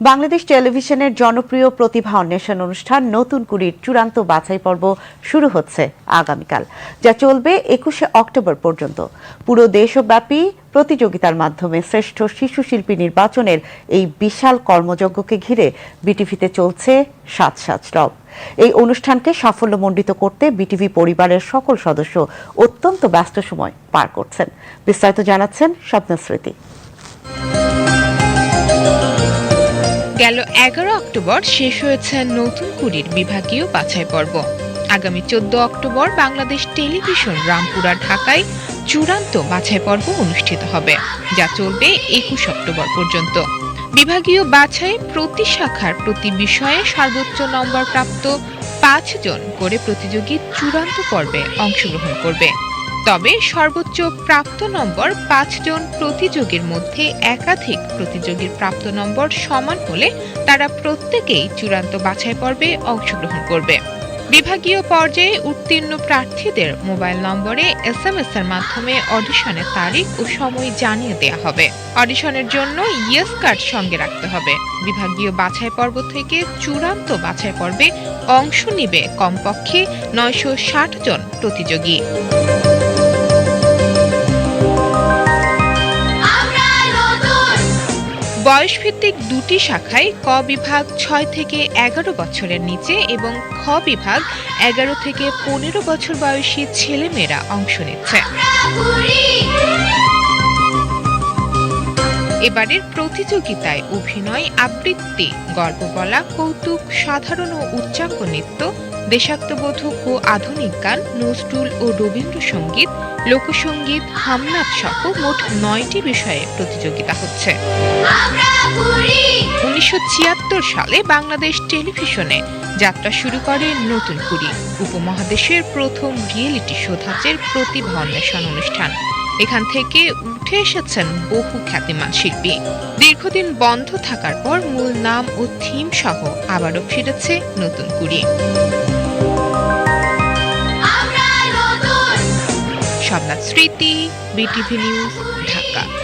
বাংলাদেশ টেলিভিশনের জনপ্রিয় প্রতিভা অন্বেষণ অনুষ্ঠান নতুন কুড়ির চূড়ান্ত বাছাই পর্ব শুরু হচ্ছে আগামীকাল, যা চলবে একুশে অক্টোবর পর্যন্ত। পুরো দেশব্যাপী প্রতিযোগিতার মাধ্যমে শ্রেষ্ঠ শিশু শিল্পী নির্বাচনের এই বিশাল কর্মযজ্ঞকে ঘিরে বিটিভিতে চলছে সাত সাত রব এই অনুষ্ঠানকে সাফল্যমণ্ডিত করতে বিটিভি পরিবারের সকল সদস্য অত্যন্ত ব্যস্ত সময় পার করছেন। বিস্তারিত জানাচ্ছেন স্বপ্ন গেল এগারো অক্টোবর শেষ হয়েছে নতুন কুড়ির বিভাগীয় বাছাই পর্ব। আগামী চোদ্দ অক্টোবর বাংলাদেশ টেলিভিশন রামপুরা ঢাকায় চূড়ান্ত বাছাই পর্ব অনুষ্ঠিত হবে, যা চলবে একুশ অক্টোবর পর্যন্ত। বিভাগীয় বাছাই প্রতি শাখার প্রতি বিষয়ে সর্বোচ্চ নম্বর প্রাপ্ত পাঁচজন করে প্রতিযোগী চূড়ান্ত পর্বে অংশগ্রহণ করবে। তবে সর্বোচ্চ প্রাপ্ত নম্বর পাঁচজন প্রতিযোগীর মধ্যে একাধিক প্রতিযোগীর প্রাপ্ত নম্বর সমান হলে তারা প্রত্যেকেই চূড়ান্ত বাছাই পর্বে অংশগ্রহণ করবে। বিভাগীয় পর্যায়ে উত্তীর্ণ প্রার্থীদের মোবাইল নম্বরে এস এম এস এর মাধ্যমে অডিশনের তারিখ ও সময় জানিয়ে দেওয়া হবে। অডিশনের জন্য ইয়েস কার্ড সঙ্গে রাখতে হবে। বিভাগীয় বাছাই পর্ব থেকে চূড়ান্ত বাছাই পর্বে অংশ নিবে কমপক্ষে নয়শো ষাট জন প্রতিযোগী। বয়সভিত্তিক দুটি শাখায় ক বিভাগ ছয় থেকে এগারো বছরের নিচে এবং খ বিভাগ এগারো থেকে পনেরো বছর বয়সী ছেলেমেয়েরা অংশ নিচ্ছে। এবারের প্রতিযোগিতায় অভিনয়, আবৃত্তি, গল্প বলা, কৌতুক, সাধারণ ও উচ্চাঙ্গ নৃত্য, দেশাত্মবোধক ও আধুনিক গান, নজরুল ও রবীন্দ্রসঙ্গীত, লোকসঙ্গীত, হামনাথ সহ মোট নয়টি বিষয়ে প্রতিযোগিতা হচ্ছে। উনিশশো ছিয়াত্তর সালে বাংলাদেশ টেলিভিশনে যাত্রা শুরু করে নতুন কুড়ি, উপমহাদেশের প্রথম রিয়েলিটি শো ধাঁচের প্রতিভা অন্বেষণ অনুষ্ঠান। এখান থেকে উঠে এসেছেন বহু খ্যাতিমান শিল্পী। দীর্ঘদিন বন্ধ থাকার পর মূল নাম ও থিম সহ আবারও ফিরেছে নতুন কুড়ি। সবনাথ স্মৃতি বিটিভি নিউজ ঢাকা।